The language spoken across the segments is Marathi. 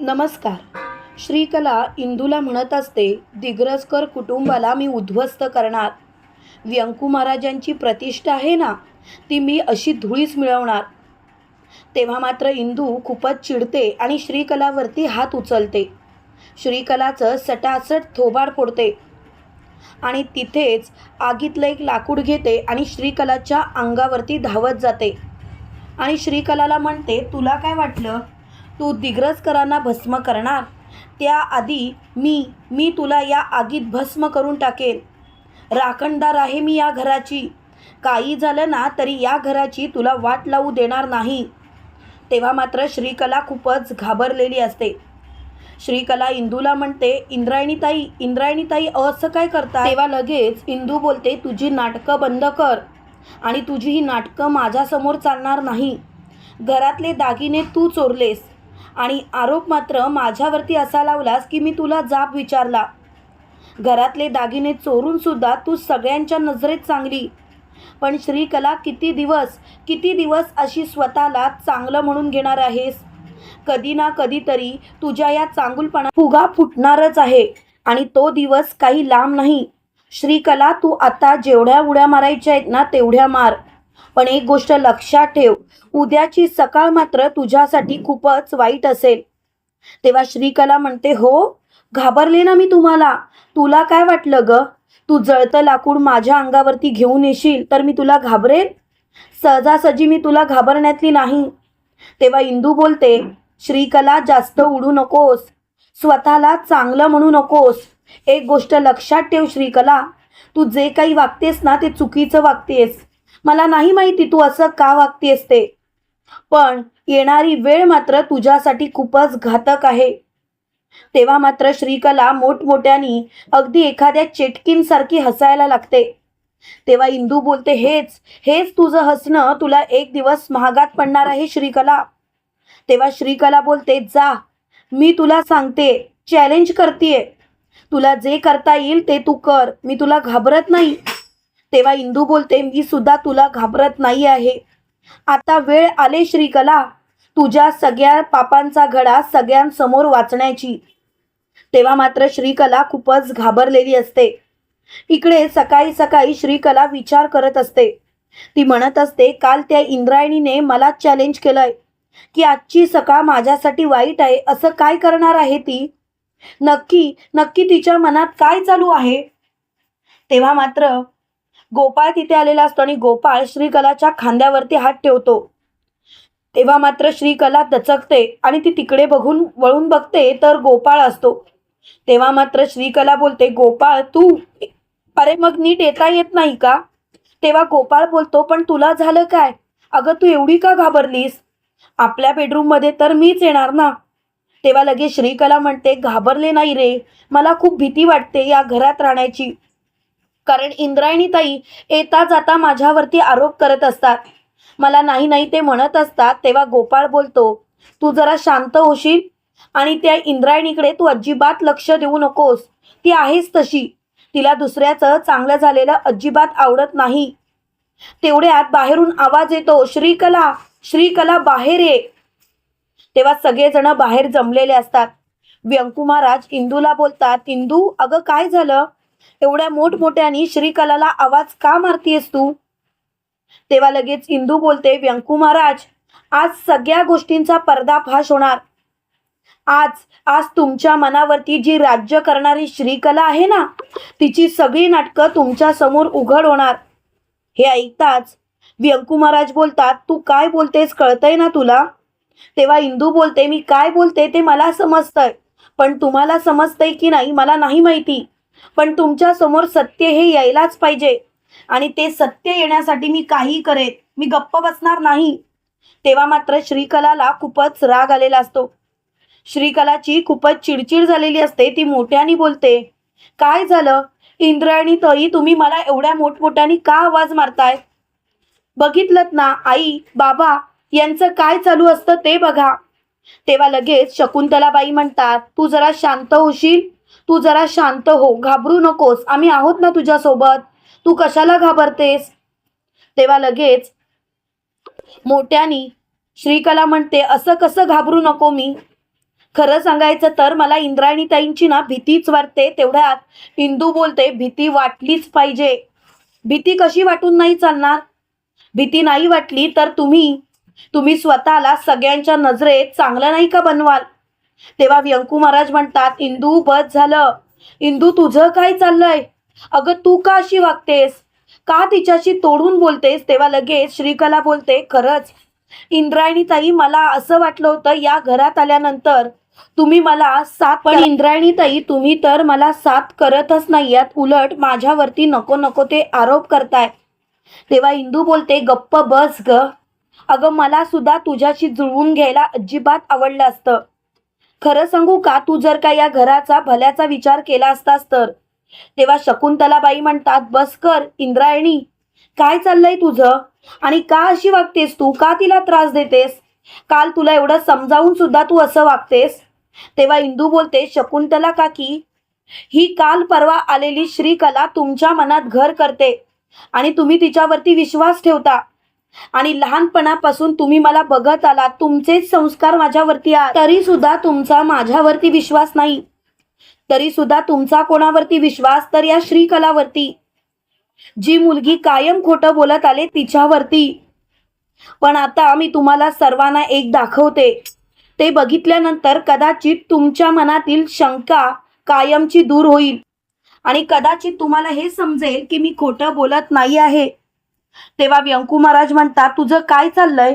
नमस्कार. श्रीकला इंदूला म्हणत असते दिग्रजकर कुटुंबाला मी उद्ध्वस्त करणार. व्यंकू महाराजांची प्रतिष्ठा आहे ना ती मी अशी धुळीच मिळवणार. तेव्हा मात्र इंदू खूपच चिडते आणि श्रीकलावरती हात उचलते. श्रीकलाचं सटासट थोबाड फोडते. आणि तिथेच आगीतलं एक लाकूड घेते आणि श्रीकलाच्या अंगावरती धावत जाते. आणि श्रीकलाला म्हणते तुला काय वाटलं? तू दिग्रजकरांना भस्म करणार. त्याआधी मी मी तुला या आगीत भस्म करून टाकेन. राखणदार आहे मी या घराची. काही झालं ना तरी या घराची तुला वाट लावू देणार नाही. तेव्हा मात्र श्रीकला खूपच घाबरलेली असते. श्रीकला इंदूला म्हणते इंद्रायणीताई इंद्रायणीताई असं काय करता तेव्हा लगेच इंदू बोलते तुझी नाटकं बंद कर आणि तुझी ही नाटकं माझ्यासमोर चालणार नाही. घरातले दागिने तू चोरलेस. आणि आरोप मात्र माझ्यावरती असा लावलास की मी तुला जाब विचारला. घरातले दागिने चोरून सुद्धा तू सगळ्यांच्या नजरेत चांगली पण श्रीकला किती दिवस किती दिवस अशी स्वतःला चांगलं म्हणून घेणार आहेस? कधी ना कधीतरी तुझ्या या चांगुलपणा फुगा फुटणारच आहे आणि तो दिवस काही लांब नाही. श्रीकला तू आता जेवढ्या उड्या मारायच्या आहेत ना तेवढ्या मार. पण एक गोष्ट लक्षात ठेव उद्याची सकाळ मात्र तुझ्यासाठी खूपच वाईट असेल. तेव्हा श्रीकला म्हणते हो घाबरले ना मी तुम्हाला. तुला काय वाटलं ग? तू जळतं लाकूड माझ्या अंगावरती घेऊन येशील तर मी तुला घाबरेन? सहजासहजी मी तुला घाबरण्यातली नाही. तेव्हा इंदू बोलते श्रीकला जास्त उडू नकोस. स्वतःला चांगलं म्हणू नकोस. एक गोष्ट लक्षात ठेव श्रीकला. तू जे काही वागतेस ना ते चुकीचं वागतेस. मला नाही माहिती तू असं का वागतेस ते पण येणारी वेळ मात्र तुझ्यासाठी खूपच घातक आहे. तेव्हा मात्र श्रीकला मोठमोठ्यानी अगदी एखाद्या चेटकींसारखी हसायला लागते. तेव्हा इंदू बोलते हेच हेच तुझं हसणं तुला एक दिवस महागात पडणार आहे श्रीकला. तेव्हा श्रीकला बोलते जा मी तुला सांगते चॅलेंज करतीये. तुला जे करता येईल ते तू कर मी तुला घाबरत नाही. तेव्हा इंदू बोलते मी सुद्धा तुला घाबरत नाही आहे. आता वेळ आले श्रीकला. तुझ्या सगळ्या पापांचा घडा सगळ्यांसमोर वाचण्याची. तेव्हा मात्र श्रीकला खूपच घाबरलेली असते. इकडे सकाळी सकाळी श्रीकला विचार करत असते. ती म्हणत असते काल त्या इंद्रायणीने मला चॅलेंज केलंय की आजची सकाळ माझ्यासाठी वाईट आहे. असं काय करणार आहे ती? नक्की नक्की तिच्या मनात काय चालू आहे? तेव्हा मात्र गोपाळ तिथे आलेला असतो आणि गोपाळ श्रीकलाच्या खांद्यावरती हात ठेवतो. तेव्हा मात्र श्रीकला दचकते आणि ती तिकडे बघून वळून बघते तर गोपाळ असतो. तेव्हा मात्र श्रीकला बोलते गोपाळ तू अरे मग नीट येता येत नाही का? तेव्हा गोपाळ बोलतो पण तुला झालं काय? अगं तू एवढी का घाबरलीस? आपल्या बेडरूममध्ये तर मीच येणार ना? तेव्हा लगेच श्रीकला म्हणते घाबरले नाही रे. मला खूप भीती वाटते या घरात राहण्याची. कारण इंद्रायणी ताई येता जाता माझ्यावरती आरोप करत असतात. मला नाही नाही ते म्हणत असतात तेव्हा गोपाळ बोलतो तू जरा शांत होशील आणि त्या इंद्रायणीकडे तू अजिबात लक्ष देऊ नकोस. ती आहेच तशी. तिला दुसऱ्याचं चांगलं झालेलं अजिबात आवडत नाही. तेवढ्यात बाहेरून आवाज येतो श्रीकला श्रीकला बाहेर ये. तेव्हा सगळेजण बाहेर जमलेले असतात. व्यंकू महाराज इंदूला बोलतात इंदू अगं काय झालं? एवढ्या मोठमोठ्याने श्रीकलाला आवाज का मारतीयस तू? तेव्हा लगेच इंदू बोलते व्यंकू महाराज आज सगळ्या गोष्टींचा पर्दाफाश होणार. आज आज तुमच्या मनावरती जी राज्य करणारी श्रीकला आहे ना तिची सगळी नाटकं तुमच्यासमोर उघड होणार. हे ऐकताच व्यंकू महाराज बोलतात तू काय बोलतेस कळतंय ना तुला? तेव्हा इंदू बोलते मी काय बोलते ते मला समजतंय पण तुम्हाला समजतंय की नाही मला नाही माहिती. पण तुमच्यासमोर सत्य हे यायलाच पाहिजे. आणि ते सत्य येण्यासाठी मी काही करेन. मी गप्प बसणार नाही. तेव्हा मात्र श्रीकलाला खूपच राग आलेला असतो. श्रीकलाची खूपच चिडचिड झालेली असते. ती मोठ्याने बोलते काय झालं? इंद्रायणी तरी तुम्ही मला एवढ्या मोठमोठ्याने का आवाज मारताय? बघितलं ना आई बाबा यांचं काय चालू असतं ते बघा. तेव्हा लगेच शकुंतलाबाई म्हणतात तू जरा शांत होशील? तू जरा शांत हो घाबरू नकोस. आम्ही आहोत ना तुझ्यासोबत. तू कशाला घाबरतेस? तेव्हा लगेच मोठ्यानी श्रीकला म्हणते असं कसं घाबरू नको मी? खरं सांगायचं तर मला इंद्रायणीताईंची ना भीतीच वाटते. तेवढ्यात इंदू बोलते भीती वाटलीच पाहिजे. भीती कशी वाटून नाही चालणार? भीती नाही वाटली तर तुम्ही तुम्ही स्वतःला सगळ्यांच्या नजरेत चांगलं नाही का बनवाल? तेव्हा व्यंकू महाराज म्हणतात इंदू बस झालं. इंदू तुझं काय चाललंय? अगं तू का अशी वागतेस? का तिच्याशी तोडून बोलतेस? तेव्हा लगेच श्रीकला बोलते खरंच इंद्रायणी ताई मला असं वाटलं होतं या घरात आल्यानंतर तुम्ही मला साथ पण इंद्रायणी ताई तुम्ही तर मला साथ करतच नाही उलट माझ्यावरती नको नको ते आरोप करताय. तेव्हा इंदू बोलते गप्प बस ग. अगं मला सुद्धा तुझ्याशी जुळवून घ्यायला अजिबात आवडलं असतं. खरं सांगू का? तू जर का या घराचा भल्याचा विचार केला असतास तर? तेव्हा शकुंतलाबाई म्हणतात बस कर इंद्रायणी. काय चाललंय तुझं? आणि का अशी वागतेस तू? का तिला त्रास देतेस? काल तुला एवढं समजावून सुद्धा तू असं वागतेस? तेव्हा इंदू बोलते शकुंतला काकी ही काल परवा आलेली श्रीकला तुमच्या मनात घर करते आणि तुम्ही तिच्यावरती विश्वास ठेवता. आणि लहानपणापासून तुम्ही मला बघत आलात तुमचेच संस्कार माझ्यावरती तरी सुद्धा तुमचा माझ्यावरती विश्वास नाही. तरी सुद्धा तुमचा कोणावरती विश्वास? तर या श्रीकलावरती. जी मुलगी कायम खोटं बोलत आले तिच्यावरती. पण आता मी तुम्हाला सर्वांना एक दाखवते. ते बघितल्यानंतर कदाचित तुमच्या मनातील शंका कायमची दूर होईल. आणि कदाचित तुम्हाला हे समजेल की मी खोटं बोलत नाही आहे. तेव्हा व्यंकू महाराज म्हणतात तुझं काय चाललंय?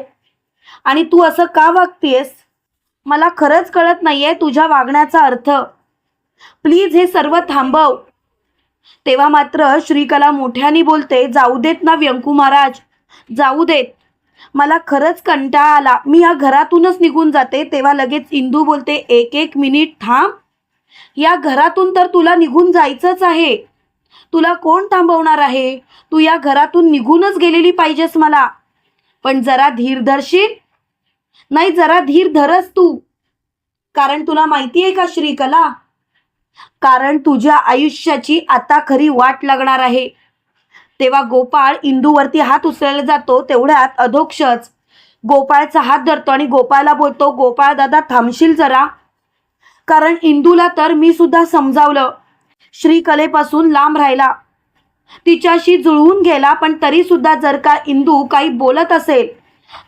आणि तू असं का वागतेस मला खरंच कळत नाहीये तुझ्या वागण्याचा अर्थ. प्लीज हे सर्व थांबव. तेव्हा मात्र श्रीकला मोठ्याने बोलते जाऊ देत ना व्यंकू महाराज जाऊ देत. मला खरंच कंटाळा आला. मी या घरातूनच निघून जाते. तेव्हा लगेच इंदू बोलते एक एक मिनिट थांब. या घरातून तर तुला निघून जायचंच आहे. तुला कोण थांबवणार आहे? तू या घरातून निघूनच गेलेली पाहिजेस मला. पण जरा धीर धरशील? नाही जरा धीर धरस तू. कारण तुला माहिती आहे का श्रीकला? कारण तुझ्या आयुष्याची आता खरी वाट लागणार आहे. तेव्हा गोपाळ इंदूवरती हात उचलला जातो तेवढ्यात अधोक्षच. गोपाळचा हात धरतो आणि गोपाळला बोलतो गोपाळ दादा थांबशील जरा? कारण इंदूला तर मी सुद्धा समजावलं. श्रीकलेपासून लांब राहिला. तिच्याशी जुळवून गेला पण तरी सुद्धा जर का इंदू काही बोलत असेल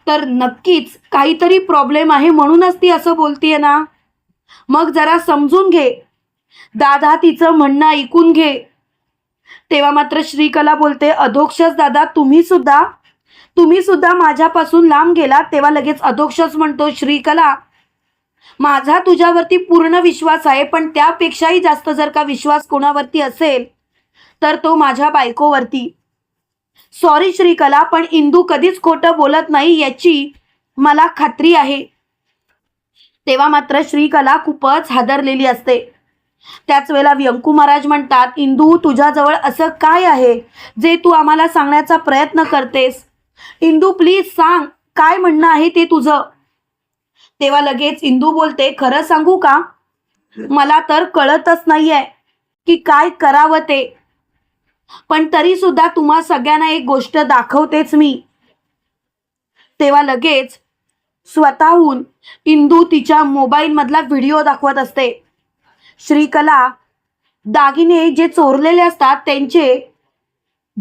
तर नक्कीच काहीतरी प्रॉब्लेम आहे म्हणूनच ती असं बोलतीये ना. मग जरा समजून घे. दादा तिचं म्हणणं ऐकून घे. तेव्हा मात्र श्रीकला बोलते अधोक्षस दादा तुम्ही सुद्धा तुम्ही सुद्धा माझ्यापासून लांब गेलात. तेव्हा लगेच अधोक्षस म्हणतो श्रीकला माझा तुझ्यावरती पूर्ण विश्वास आहे पण त्यापेक्षाही जास्त जर का विश्वास कोणावरती असेल तर तो माझ्या बायकोवरती. सॉरी श्रीकला पण इंदू कधीच खोटं बोलत नाही याची मला खात्री आहे. तेव्हा मात्र श्रीकला खूपच हादरलेली असते. त्याच वेळेला व्यंकू महाराज म्हणतात इंदू तुझ्याजवळ असं काय आहे जे तू आम्हाला सांगण्याचा प्रयत्न करतेस? इंदू प्लीज सांग काय म्हणणं आहे ते तुझं? तेव्हा लगेच इंदू बोलते खरं सांगू का? मला तर कळतच नाहीये की काय करावं ते. पण तरी सुद्धा तुम्हा सगळ्यांना एक गोष्ट दाखवतेच मी. तेव्हा लगेच स्वतःहून इंदू तिच्या मोबाईलमधला व्हिडिओ दाखवत असते. श्रीकला दागिने जे चोरलेले असतात त्यांचे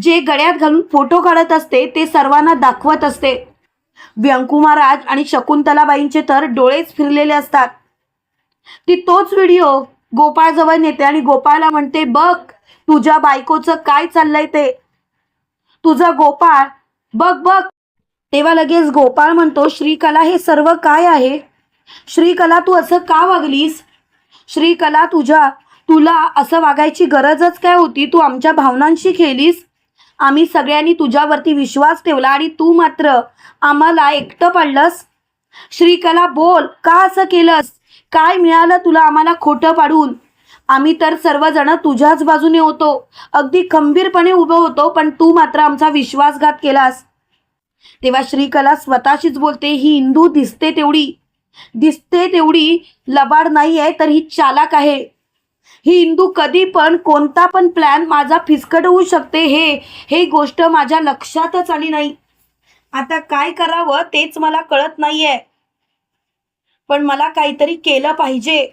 जे गळ्यात घालून फोटो काढत असते ते सर्वांना दाखवत असते. व्यंकुमाराज आणि शकुंतलाबाईंचे तर डोळेच फिरलेले असतात. ती तोच व्हिडिओ गोपाळजवळ नेते आणि गोपाळला म्हणते बघ तुझ्या बायकोचं काय चाललंय ते? तुझा गोपाळ बघ बघ. तेव्हा लगेच गोपाळ म्हणतो श्रीकला हे सर्व काय आहे? श्रीकला तू असं का वागलीस? श्रीकला तुझ्या तुला असं वागायची गरजच काय होती? तू आमच्या भावनांशी खेळलीस? आम्ही सगळ्यांनी तुझ्यावरती विश्वास ठेवला आणि तू मात्र आम्हाला एकटं पडलंस. श्रीकला बोल का असं केलंस? काय मिळालं तुला आम्हाला खोटं पाडून? आम्ही तर सर्वजण तुझ्याच बाजूने होतो. अगदी खंबीरपणे उभं होतो पण तू मात्र आमचा विश्वासघात केलास. तेव्हा श्रीकला स्वतःशीच बोलते ही हिंदू दिसते तेवढी. दिसते तेवढी लबाड नाही आहे तर ही चालाक आहे. ही हिंदू कधी पण कोणता पण प्लॅन माझा फिसकट होऊ शकते. हे हे गोष्ट माझ्या लक्षातच आली नाही. आता काय करावं तेच मला कळत नाहीये. पण मला काहीतरी केलं पाहिजे.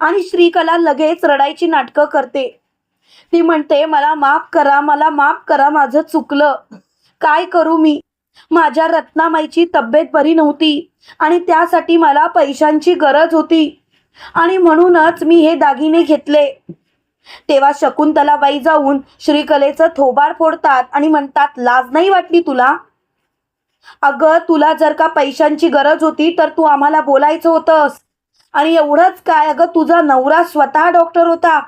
आणि श्रीकला लगेच रडायची नाटकं करते. ती म्हणते मला माफ करा मला माफ करा माझं चुकलं. काय करू मी? माझ्या रत्नामाईची तब्येत बरी नव्हती आणि त्यासाठी मला पैशांची गरज होती. आणि म्हणूनच मी हे दागिने घेतले. तेव्हा शकुंतलाबाई जाऊन श्रीकलेचं थोबार फोडतात आणि म्हणतात लाज नाही वाटली तुला? अगं तुला जर का पैशांची गरज होती तर तू आम्हाला बोलायचं होतंस. आणि एवढंच काय? अगं तुझा नवरा स्वतः डॉक्टर होता.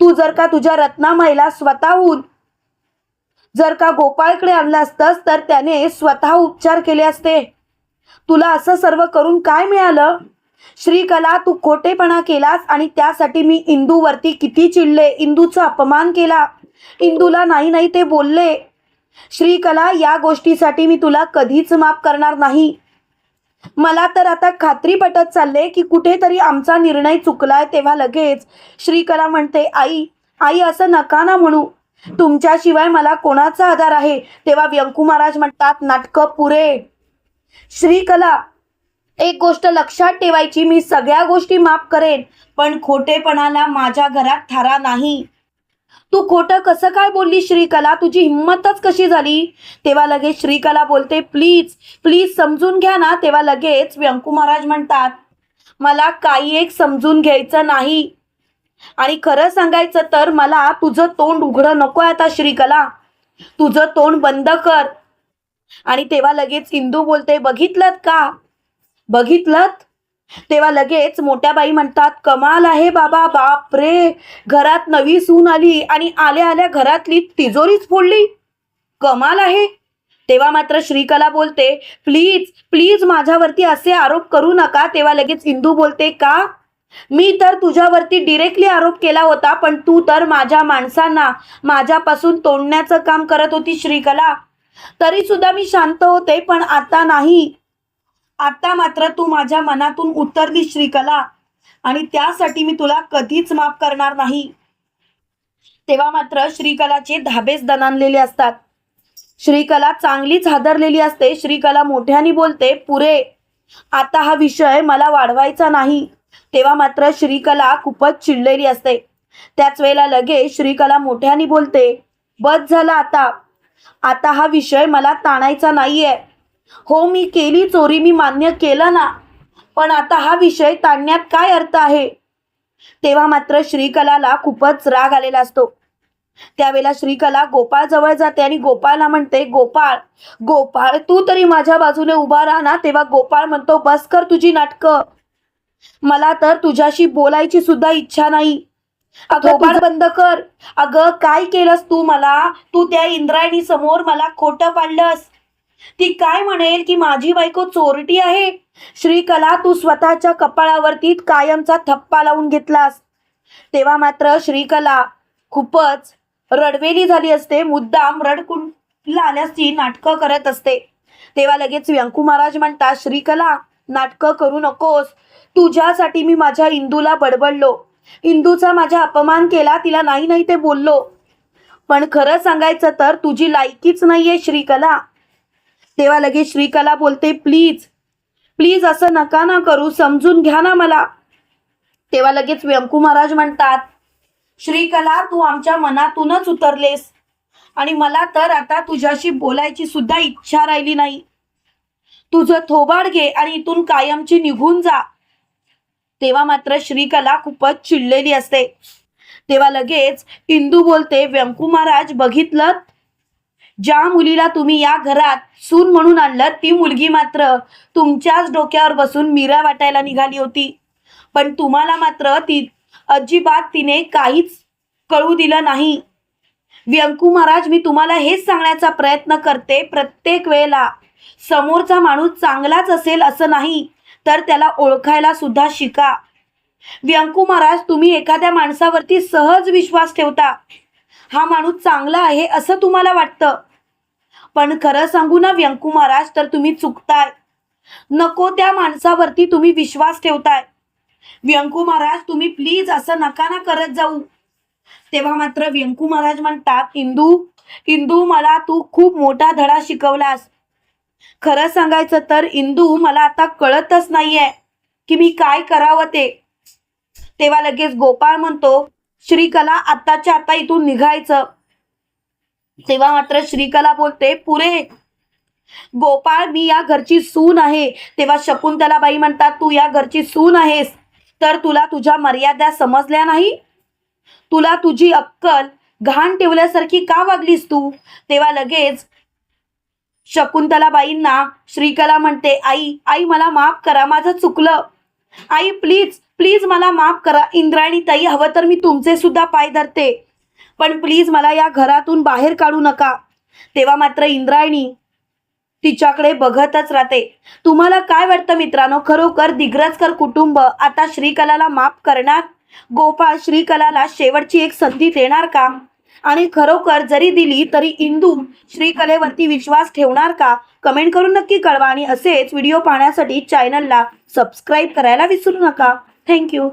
तू जर का तुझ्या रत्नामाईला स्वतःहून जर का गोपाळकडे आणलं असतंस तर त्याने स्वतः उपचार केले असते. तुला असं सर्व करून काय मिळालं? श्रीकला तू खोटेपणा केलास आणि त्यासाठी मी इंदूवरती किती चिडले? इंदूचा अपमान केला. इंदूला नाही नाही ते बोलले. श्रीकला या गोष्टीसाठी मी तुला कधीच माफ करणार नाही. मला तर आता खात्री पटत चालले की कुठेतरी आमचा निर्णय चुकलाय तेव्हा लगेच श्रीकला म्हणते आई आई असं नका ना म्हणू. तुमच्याशिवाय मला कोणाचा आधार आहे? तेव्हा व्यंकू महाराज म्हणतात नाटकं पुरे. श्रीकला एक गोष्ट लक्षात ठेवायची मी सगळ्या गोष्टी माफ करेन पण खोटेपणाला माझ्या घरात थारा नाही. तू खोटं कसं काय बोलली श्रीकला? तुझी हिंमतच कशी झाली? तेव्हा लगेच श्रीकला बोलते प्लीज प्लीज समजून घ्या ना. तेव्हा लगेच व्यंकू महाराज म्हणतात मला काही एक समजून घ्यायचं नाही. आणि खरं सांगायचं तर मला तुझं तोंड उघडं नको आता श्रीकला. तुझं तोंड बंद कर. आणि तेव्हा लगेच इंदू बोलते बघितलं का? बघितलं तेव्हा लगेच मोठ्या बाई म्हणतात कमाल आहे बाबा बाप रे घरात नवी सून आली आणि आल्या आल्या घरातली तिजोरीच फोडली. कमाल आहे. तेव्हा मात्र श्रीकला बोलते प्लीज प्लीज माझ्यावरती असे आरोप करू नका. तेव्हा लगेच इंदू बोलते का? मी तर तुझ्यावरती डिरेक्टली आरोप केला होता पण तू तर माझ्या माणसांना माझ्यापासून तोडण्याचं काम करत होती श्रीकला. तरी सुद्धा मी शांत होते पण आता नाही. आता मात्र तू माझ्या मनातून उतरली श्रीकला. आणि त्यासाठी मी तुला कधीच माफ करणार नाही. तेव्हा मात्र श्रीकलाचे धाबेच दणानलेले असतात. श्रीकला चांगलीच हादरलेली असते. श्रीकला मोठ्याने बोलते पुरे आता हा विषय मला वाढवायचा नाही. तेव्हा मात्र श्रीकला खूपच चिडलेली असते. त्याच वेळेला लगेच श्रीकला मोठ्याने बोलते बस झाला आता. आता हा विषय मला ताणायचा नाहीये. हो मी केली चोरी मी मान्य केलं ना. पण आता हा विषय ताणण्यात काय अर्थ आहे? तेव्हा मात्र श्रीकलाला खूपच राग आलेला असतो. त्यावेळेला श्रीकला गोपाळ जवळ जाते आणि गोपाळला म्हणते गोपाळ गोपाळ तू तरी माझ्या बाजूने उभा राहा ना. तेव्हा गोपाळ म्हणतो बस कर तुझी नाटकं. मला तर तुझ्याशी बोलायची सुद्धा इच्छा नाही. गोपाळ बंद कर. अगं काय केलंस तू मला? तू त्या इंद्रायणी समोर मला खोटं पाडलंस. ती काय म्हणेल की माझी बायको चोरटी आहे? श्रीकला तू स्वतःच्या कपाळावरती कायमचा थप्पा लावून घेतलास. तेव्हा मात्र श्रीकला खूपच रडवेली झाली असते. मुद्दाम रडकुंडला आल्याची नाटकं करत असते. तेव्हा लगेच व्यंकू महाराज म्हणतात श्रीकला नाटकं करू नकोस. तुझ्यासाठी मी माझ्या इंदूला बडबडलो. इंदूचा माझा अपमान केला तिला नाही नाही ते बोललो. पण खरं सांगायचं तर तुझी लायकीच नाहीये श्रीकला. तेव्हा लगेच श्रीकला बोलते प्लीज प्लीज असं नका ना करू समजून घ्या ना मला. तेव्हा लगेच व्यंकू महाराज म्हणतात श्रीकला तू आमच्या मनातूनच उतरलेस आणि मला तर आता तुझ्याशी बोलायची सुद्धा इच्छा राहिली नाही. तुझं थोबाड घे आणि इथून कायमची निघून जा. तेव्हा मात्र श्रीकला खूपच चिडलेली असते. तेव्हा लगेच इंदू बोलते व्यंकू महाराज बघितलं? ज्या मुलीला तुम्ही या घरात सून म्हणून आणलं ती मुलगी मात्र तुमच्याच डोक्यावर बसून मिरा वाटायला निघाली होती. पण तुम्हाला मात्र ती अजिबात तिने काहीच कळू दिलं नाही. व्यंकू महाराज मी तुम्हाला हेच सांगण्याचा प्रयत्न करते प्रत्येक वेळेला समोरचा माणूस चांगलाच असेल असं नाही तर त्याला ओळखायला सुद्धा शिका. व्यंकू महाराज तुम्ही एखाद्या माणसावरती सहज विश्वास ठेवता. हा माणूस चांगला आहे असं तुम्हाला वाटतं. पण खरं सांगू ना व्यंकू महाराज तर तुम्ही चुकताय. नको त्या माणसावरती तुम्ही विश्वास ठेवताय. व्यंकू महाराज तुम्ही प्लीज असं नका ना करत जाऊ. तेव्हा मात्र व्यंकू महाराज म्हणतात इंदू इंदू मला तू खूप मोठा धडा शिकवलास. खरं सांगायचं तर इंदू मला आता कळतच नाहीये की मी काय करावं ते. तेव्हा लगेच गोपाळ म्हणतो श्रीकला आत्ताच्या आता इथून निघायचं. तेव्हा मात्र श्रीकला बोलते पुरे गोपाळ मी या घरची सून आहे. तेव्हा शकुंतलाबाई म्हणतात तू या घरची सून आहेस तर तुला तुझ्या मर्यादा समजल्या नाही? तुला तुझी अक्कल घाण ठेवल्यासारखी का वागलीस तू? तेव्हा लगेच शकुंतलाबाईंना श्रीकला म्हणते आई आई मला माफ करा माझं चुकलं. आई प्लीज प्लीज मला माफ करा. इंद्रायणी ताई हवं तर मी तुमचे सुद्धा पाय धरते. पण प्लीज मला या घरातून बाहेर काढू नका. तेव्हा मात्र इंद्रायणी तिच्याकडे बघतच राहते. तुम्हाला काय वाटतं मित्रांनो? खरोखर दिग्रजकर कुटुंब आता श्रीकलाला माफ करणार? गोपाळ श्रीकलाला शेवटची एक संधी देणार का? आणि खरोखर जरी दिली तरी इंदू श्रीकलेवरती विश्वास ठेवणार का? कमेंट करून नक्की कळवा आणि असेच व्हिडिओ पाहण्यासाठी चॅनलला सबस्क्राईब करायला विसरू नका. थँक्यू